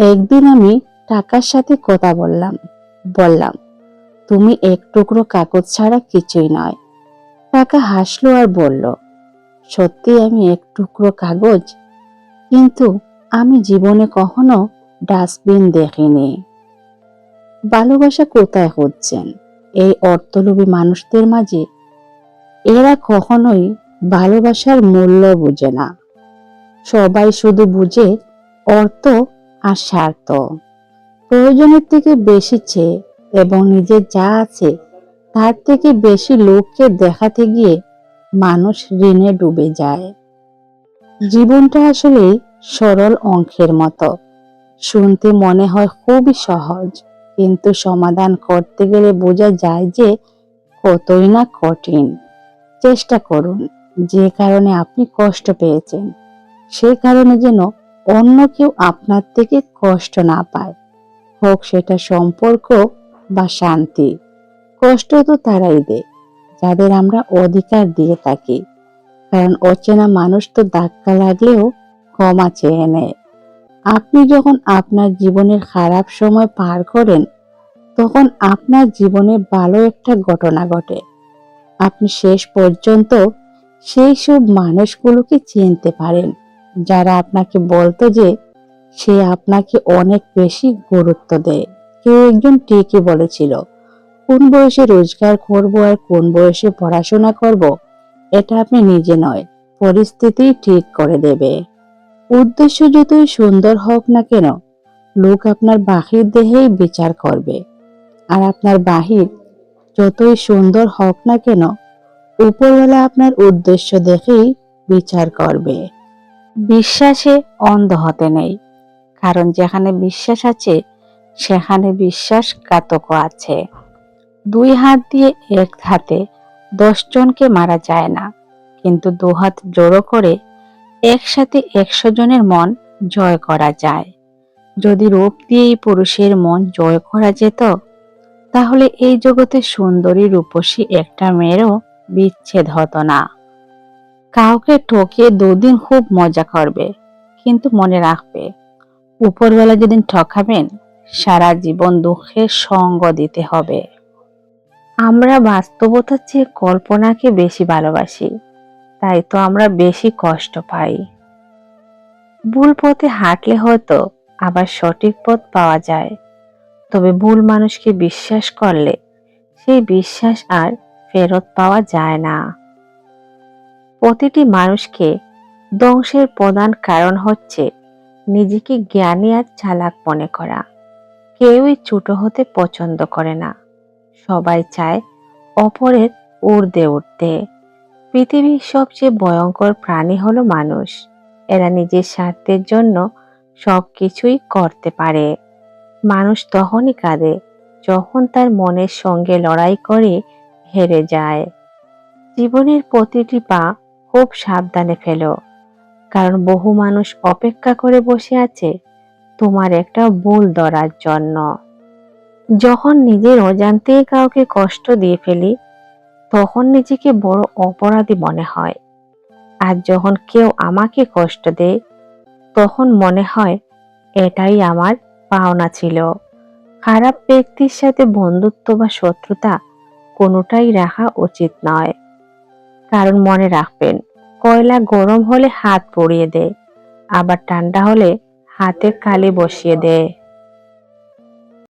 একদিন আমি টাকার সাথে কথা বললাম। বললাম, তুমি এক টুকরো কাগজ ছাড়া কিছুই নয়। টাকা হাসলো আর বলল, সত্যি আমি এক টুকরো কাগজ? কিন্তু আমি জীবনে কখনো ডাস্টবিন দেখিনি। ভালোবাসা কোথায় হচ্ছেন? এই অর্থলোভী মানুষদের মাঝে এরা কখনোই ভালোবাসার মূল্য বুঝে না। সবাই শুধু বুঝে অর্থ আর স্বার্থ প্রয়োজনের থেকে বেশি চেয়ে এবং নিজের যা আছে, তার থেকে বেশি লোককে দেখাতে গিয়ে মানুষ ঋণে ডুবে যায়। জীবনটা আসলে সরল অঙ্কের মতো। শুনতে মনে হয় খুবই সহজ, কিন্তু সমাধান করতে গেলে বোঝা যায় যে কতই না কঠিন। চেষ্টা করুন, যে কারণে আপনি কষ্ট পেয়েছেন, সে কারণে যেন অন্য কেউ আপনার থেকে কষ্ট না পায়। হোক সেটা সম্পর্ক বা শান্তি, কষ্ট তো তারাই দেয়, যাদের আমরা অধিকার দিয়ে থাকি। কারণ অচেনা মানুষ তো ধাক্কা লাগলেও ক্ষমা চেয়ে নেয়। আপনি যখন আপনার জীবনের খারাপ সময় পার করেন, তখন আপনার জীবনে ভালো একটা ঘটনা ঘটে। আপনি শেষ পর্যন্ত সেই সব মানুষগুলোকে চিনতে পারেন। যারা আপনাকে বলতো যে সে আপনাকে অনেক বেশি গুরুত্ব দেয়। কেউ একজন ঠিকই বলেছিল, কোন বয়সে রোজগার করব আর কোন বয়সে পড়াশোনা করব, এটা আপনি নিজে নয়, পরিস্থিতি ঠিক করে দেবে। উদ্দেশ্য যতই সুন্দর হোক না কেন, লোক আপনার বাহির দেহেই বিচার করবে। আর আপনার বাহির যতই সুন্দর হোক না কেন, উপরওয়ালা আপনার উদ্দেশ্য দেখেই বিচার করবে। বিশ্বাসে অন্ধ হতে নেই। কারণ যেখানে বিশ্বাস আছে, সেখানে বিশ্বাস বিশ্বাসঘাতক আছে। দুই হাত দিয়ে এক হাতে দশ জনকে মারা যায় না, কিন্তু দু হাত জড়ো করে একসাথে একশো জনের মন জয় করা যায়। যদি রূপ দিয়েই পুরুষের মন জয় করা যেত, তাহলে এই জগতে সুন্দরী রূপসী একটা মেয়েরও বিচ্ছেদ হতো না। কাউকে ঠকিয়ে দুদিন খুব মজা করবে, কিন্তু মনে রাখবে উপরবেলা যেদিন ঠকাবেন, সারা জীবন দুঃখের সঙ্গ দিতে হবে। আমরা বাস্তবতার চেয়ে কল্পনাকে বেশি ভালোবাসি, তাই তো আমরা বেশি কষ্ট পাই। ভুল পথে হাঁটলে হয়তো আবার সঠিক পথ পাওয়া যায়, তবে ভুল মানুষকে বিশ্বাস করলে সেই বিশ্বাস আর ফেরত পাওয়া যায় না। প্রতিটি মানুষকে ধ্বংসের প্রধান কারণ হচ্ছে নিজেকে জ্ঞানী আর চালাক মনে করা। কেউই ছোট হতে পছন্দ করে না। সবাই চায় অপরের ঊর্ধ্বে উঠতে। পৃথিবীর সবচেয়ে ভয়ঙ্কর প্রাণী হলো মানুষ। এরা নিজের স্বার্থের জন্য সব কিছুই করতে পারে। মানুষ তখনই কাঁদে যখন তার মনের সঙ্গে লড়াই করে হেরে যায়। জীবনের প্রতিটি পা খুব সাবধানে ফেলো। কারণ বহু মানুষ অপেক্ষা করে বসে আছে তোমার একটা ভুল ধরার জন্য। যখন নিজের অজান্তেই কাউকে কষ্ট দিয়ে ফেলি, তখন নিজেকে বড় অপরাধী মনে হয়। আর যখন কেউ আমাকে কষ্ট দেয়, তখন মনে হয় এটাই আমার পাওনা ছিল। খারাপ ব্যক্তির সাথে বন্ধুত্ব বা শত্রুতা কোনোটাই রাখা উচিত নয়। কারণ মনে রাখবেন, কয়লা গরম হলে হাত পড়িয়ে দেয়, আবার ঠান্ডা হলে হাতে কালি বসিয়ে দেয়।